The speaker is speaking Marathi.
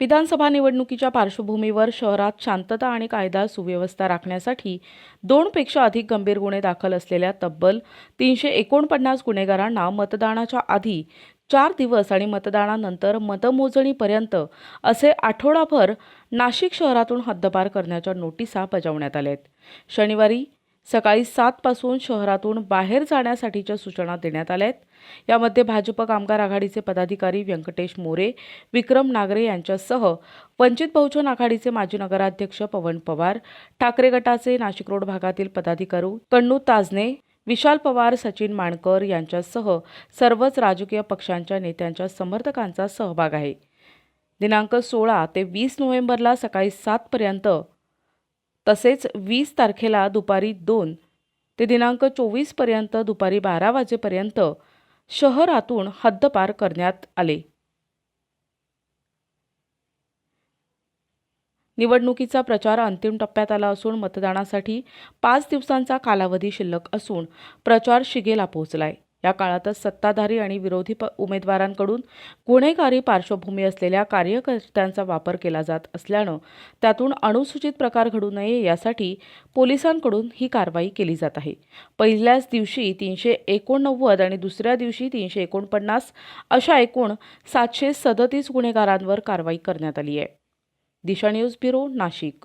विधानसभा निवडणुकीच्या पार्श्वभूमीवर शहरात शांतता आणि कायदा सुव्यवस्था राखण्यासाठी दोनपेक्षा अधिक गंभीर गुन्हे दाखल असलेल्या तब्बल तीनशे एकोणपन्नास गुन्हेगारांना मतदानाच्या आधी चार दिवस आणि मतदानानंतर मतमोजणीपर्यंत असे आठवडाभर नाशिक शहरातून हद्दपार करण्याच्या नोटिसा बजावण्यात आल्या आहेत शनिवारी सकाळी सातपासून शहरातून बाहेर जाण्यासाठीच्या सूचना देण्यात आल्या आहेत. यामध्ये भाजप कामगार आघाडीचे पदाधिकारी व्यंकटेश मोरे विक्रम नागरे यांच्यासह वंचित बहुजन आघाडीचे माजी नगराध्यक्ष पवन पवार ठाकरे गटाचे नाशिक रोड भागातील पदाधिकारी कण्णू ताजने विशाल पवार सचिन माणकर यांच्यासह सर्वच राजकीय पक्षांच्या नेत्यांच्या समर्थकांचा सहभाग आहे. दिनांक सोळा ते वीस नोव्हेंबरला सकाळी सातपर्यंत तसेच वीस तारखेला दुपारी दोन ते दिनांक चोवीसपर्यंत दुपारी बारा वाजेपर्यंत शहरातून हद्दपार करण्यात आले. निवडणुकीचा प्रचार अंतिम टप्प्यात आला असून मतदानासाठी पाच दिवसांचा कालावधी शिल्लक असून प्रचार शिगेला पोहोचलाय. या काळातच सत्ताधारी आणि विरोधी प उमेदवारांकडून गुन्हेगारी पार्श्वभूमी असलेल्या कार्यकर्त्यांचा वापर केला जात असल्यानं त्यातून अनुसूचित प्रकार घडू नये यासाठी पोलिसांकडून ही कारवाई केली जात आहे. पहिल्याच दिवशी तीनशे एकोणनव्वद आणि दुसऱ्या दिवशी तीनशे एकोणपन्नास अशा एकूण सातशे सदतीस गुन्हेगारांवर कारवाई करण्यात आली आहे. Disha news bureau Nashik.